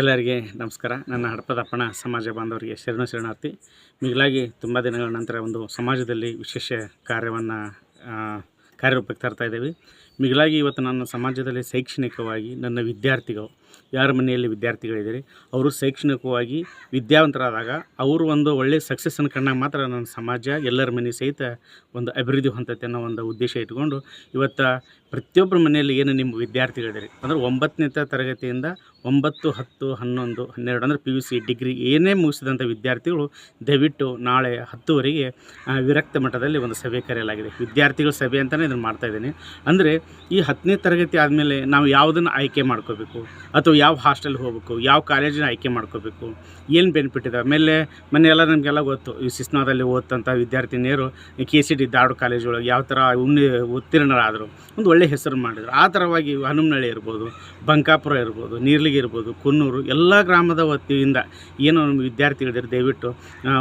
ಎಲ್ಲರಿಗೆ ನಮಸ್ಕಾರ. ನನ್ನ ಹಡಪದಪ್ಪಣ ಸಮಾಜ ಬಾಂಧವರಿಗೆ ಶರಣ ಶರಣಾರ್ಥಿ. ಮಿಗಿಲಾಗಿ ತುಂಬ ದಿನಗಳ ನಂತರ ಒಂದು ಸಮಾಜದಲ್ಲಿ ವಿಶೇಷ ಕಾರ್ಯವನ್ನು ಕಾರ್ಯರೂಪಕ್ಕೆ ತರ್ತಾ ಇದ್ದೇವೆ. ಮಿಗಿಲಾಗಿ ಇವತ್ತು ನನ್ನ ಸಮಾಜದಲ್ಲಿ ಶೈಕ್ಷಣಿಕವಾಗಿ ನನ್ನ ವಿದ್ಯಾರ್ಥಿಗಳು, ಯಾರ ಮನೆಯಲ್ಲಿ ವಿದ್ಯಾರ್ಥಿಗಳಿದ್ದಾರೆ, ಅವರು ಶೈಕ್ಷಣಿಕವಾಗಿ ವಿದ್ಯಾವಂತರಾದಾಗ ಅವರು ಒಂದು ಒಳ್ಳೆಯ ಸಕ್ಸಸ್ಸನ್ನು ಕಂಡಾಗ ಮಾತ್ರ ನನ್ನ ಸಮಾಜ, ಎಲ್ಲರ ಮನೆ ಸಹಿತ ಒಂದು ಅಭಿವೃದ್ಧಿ ಹೊಂದತ್ತೆ ಅನ್ನೋ ಒಂದು ಉದ್ದೇಶ ಇಟ್ಕೊಂಡು ಇವತ್ತು ಪ್ರತಿಯೊಬ್ಬರ ಮನೆಯಲ್ಲಿ ಏನು ನಿಮ್ಮ ವಿದ್ಯಾರ್ಥಿಗಳಿದ್ದಾರೆ? ಅಂದರೆ ಒಂಬತ್ತನೇ ತರಗತಿಯಿಂದ ಒಂಬತ್ತು, ಹತ್ತು, ಹನ್ನೊಂದು, ಹನ್ನೆರಡು ಅಂದರೆ ಪಿ ಯು ಸಿ ಡಿಗ್ರಿ ಏನೇ ಮುಗಿಸಿದಂಥ ವಿದ್ಯಾರ್ಥಿಗಳು ದಯವಿಟ್ಟು ನಾಳೆ ಹತ್ತುವರೆಗೆ ವಿರಕ್ತ ಮಟ್ಟದಲ್ಲಿ ಒಂದು ಸಭೆ ಕರೆಯಲಾಗಿದೆ. ವಿದ್ಯಾರ್ಥಿಗಳ ಸಭೆ ಅಂತಲೇ ಇದನ್ನು ಮಾಡ್ತಾಯಿದ್ದೀನಿ ಅಂದರೆ ಈ ಹತ್ತನೇ ತರಗತಿ ಆದಮೇಲೆ ನಾವು ಯಾವುದನ್ನು ಆಯ್ಕೆ ಮಾಡ್ಕೋಬೇಕು? ಅಥವಾ ಯಾವ ಹಾಸ್ಟೆಲ್ ಹೋಗಬೇಕು? ಯಾವ ಕಾಲೇಜಿನ ಆಯ್ಕೆ ಮಾಡ್ಕೋಬೇಕು? ಏನು ಬೆನಿಫಿಟ್ ಇದೆ? ಆಮೇಲೆ ಮನೆಯೆಲ್ಲ ನಮಗೆಲ್ಲ ಗೊತ್ತು. ಈ ಸಿಸ್ನಾದಲ್ಲಿ ಓದ್ತಂಥ ವಿದ್ಯಾರ್ಥಿನಿಯರು ಕೆ ಸಿ ಡಿ ದಾಡು ಕಾಲೇಜ್ ಒಳಗೆ ಯಾವ ಥರ ಉನ್ನಿ ಉತ್ತೀರ್ಣರಾದರು. ಒಂದು ಒಳ್ಳೆಯ ಹೆಸರು ಮಾಡಿದರು. ಆ ಥರವಾಗಿ ಹನುಮನಹಳ್ಳಿ ಇರ್ಬೋದು, ಬಂಕಾಪುರ ಇರ್ಬೋದು, ನೀರ್ಲಿಗೆ ಇರ್ಬೋದು, ಕುನ್ನೂರು ಎಲ್ಲ ಗ್ರಾಮದ ವತಿಯಿಂದ ಏನು ನಮ್ಮ ವಿದ್ಯಾರ್ಥಿಗಳಿದ್ದಾರೆ. ದಯವಿಟ್ಟು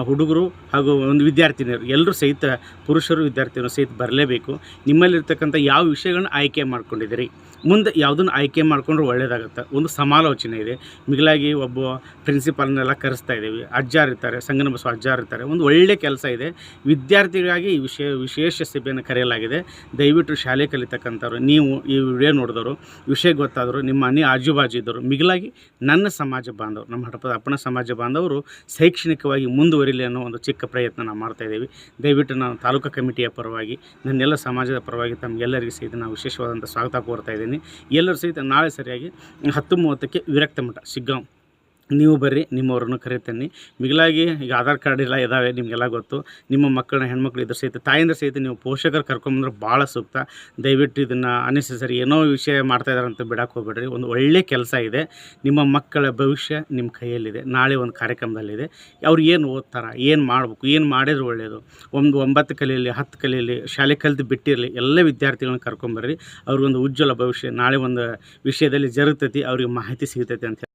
ಹುಡುಗರು ಹಾಗೂ ಒಂದು ವಿದ್ಯಾರ್ಥಿನಿಯರು, ಎಲ್ಲರೂ ಸಹಿತ, ಪುರುಷರು ವಿದ್ಯಾರ್ಥಿಗಳು ಸಹಿತ ಬರಲೇಬೇಕು. ನಿಮ್ಮಲ್ಲಿರ್ತಕ್ಕಂಥ ಯಾವ ವಿಷಯಗಳನ್ನ ಆಯ್ಕೆ ಮಾಡ್ಕೊಂಡಿದ್ದೀರಿ. ಮುಂದೆ ಯಾವುದನ್ನು ಆಯ್ಕೆ ಮಾಡಿಕೊಂಡ್ರೆ ಒಳ್ಳೆಯದಾಗುತ್ತೆ ಒಂದು ಸಮಾಲೋಚನೆ ಇದೆ. ಮಿಗಿಲಾಗಿ ಒಬ್ಬ ಪ್ರಿನ್ಸಿಪಾಲ್ನೆಲ್ಲ ಕರೆಸ್ತಾ ಇದ್ದೀವಿ. ಅಜ್ಜಾರಿರ್ತಾರೆ ಸಂಗನ ಬಸವ ಇರ್ತಾರೆ. ಒಂದು ಒಳ್ಳೆಯ ಕೆಲಸ ಇದೆ. ವಿದ್ಯಾರ್ಥಿಗಳಾಗಿ ಈ ವಿಷಯ, ವಿಶೇಷ ಸಭೆಯನ್ನು ಕರೆಯಲಾಗಿದೆ. ದಯವಿಟ್ಟು ಶಾಲೆ ಕಲಿತಕ್ಕಂಥವ್ರು, ನೀವು ಈ ವಿಡಿಯೋ ನೋಡಿದವರು, ವಿಷಯ ಗೊತ್ತಾದರು ನಿಮ್ಮ ಮನೆ ಆಜು ಬಾಜು ಇದ್ದವರು, ಮಿಗಿಲಾಗಿ ನನ್ನ ಸಮಾಜ ಬಾಂಧವರು, ನಮ್ಮ ಹಡಪದ ಅಪ್ಪನ ಸಮಾಜ ಬಾಂಧವರು ಶೈಕ್ಷಣಿಕವಾಗಿ ಮುಂದುವರಿಲಿ ಅನ್ನೋ ಒಂದು ಚಿಕ್ಕ ಪ್ರಯತ್ನ ನಾವು ಮಾಡ್ತಾ ಇದ್ದೀವಿ. ದಯವಿಟ್ಟು ನಾನು ತಾಲೂಕು ಕಮಿಟಿಯ ಪರವಾಗಿ, ನನ್ನೆಲ್ಲ ಸಮಾಜದ ಪರವಾಗಿ ತಮಗೆಲ್ಲರಿಗೂ ಸಹಿತ ನಾವು ವಿಶೇಷವಾದಂಥ ಸ್ವಾಗತ ಕೋರ್ತಾ ಇದ್ದೀನಿ. ಎಲ್ಲರೂ ಸಹಿತ ನಾಳೆ ಸರಿಯಾಗಿ ಹತ್ತು ಮೂವತ್ತಕ್ಕೆ ವಿರಕ್ತ ಮಠ ನೀವು ಬರ್ರಿ, ನಿಮ್ಮವ್ರನ್ನು ಕರಿತೇನೆ. ಮಿಗಿಲಾಗಿ ಈಗ ಆಧಾರ್ ಕಾರ್ಡ್ ಎಲ್ಲ ಇದ್ದಾವೆ ನಿಮಗೆಲ್ಲ ಗೊತ್ತು. ನಿಮ್ಮ ಮಕ್ಕಳನ್ನ ಹೆಣ್ಮಕ್ಳು ಇದ್ರ ಸಹಿತ ತಾಯಿಂದ ಸಹಿತ ನೀವು ಪೋಷಕರು ಕರ್ಕೊಂಬಂದ್ರೆ ಭಾಳ ಸೂಕ್ತ. ದಯವಿಟ್ಟು ಇದನ್ನು ಅನ್ನೆಸೆಸರಿ ಏನೋ ವಿಷಯ ಮಾಡ್ತಾ ಇದ್ದಾರೆ ಅಂತ ಬಿಡಕ್ಕೆ ಹೋಗ್ಬೇಡ್ರಿ. ಒಂದು ಒಳ್ಳೆ ಕೆಲಸ ಇದೆ. ನಿಮ್ಮ ಮಕ್ಕಳ ಭವಿಷ್ಯ ನಿಮ್ಮ ಕೈಯಲ್ಲಿದೆ. ನಾಳೆ ಒಂದು ಕಾರ್ಯಕ್ರಮದಲ್ಲಿದೆ. ಅವ್ರು ಏನು ಓದ್ತಾರೆ, ಏನು ಮಾಡಬೇಕು, ಏನು ಮಾಡಿದ್ರೆ ಒಳ್ಳೆಯದು ಒಂದು ಒಂಬತ್ತು ಕಲೀಲಿ ಹತ್ತು ಕಲೀಲಿ ಶಾಲೆ ಕಲಿತು ಬಿಟ್ಟಿರಲಿ, ಎಲ್ಲ ವಿದ್ಯಾರ್ಥಿಗಳನ್ನ ಕರ್ಕೊಂಬರ್ರಿ ಅವ್ರಿಗೊಂದು ಉಜ್ವಲ ಭವಿಷ್ಯ, ನಾಳೆ ಒಂದು ವಿಷಯದಲ್ಲಿ ಜರುಗ್ತೈತಿ, ಅವ್ರಿಗೆ ಮಾಹಿತಿ ಸಿಗ್ತೈತಿ ಅಂತ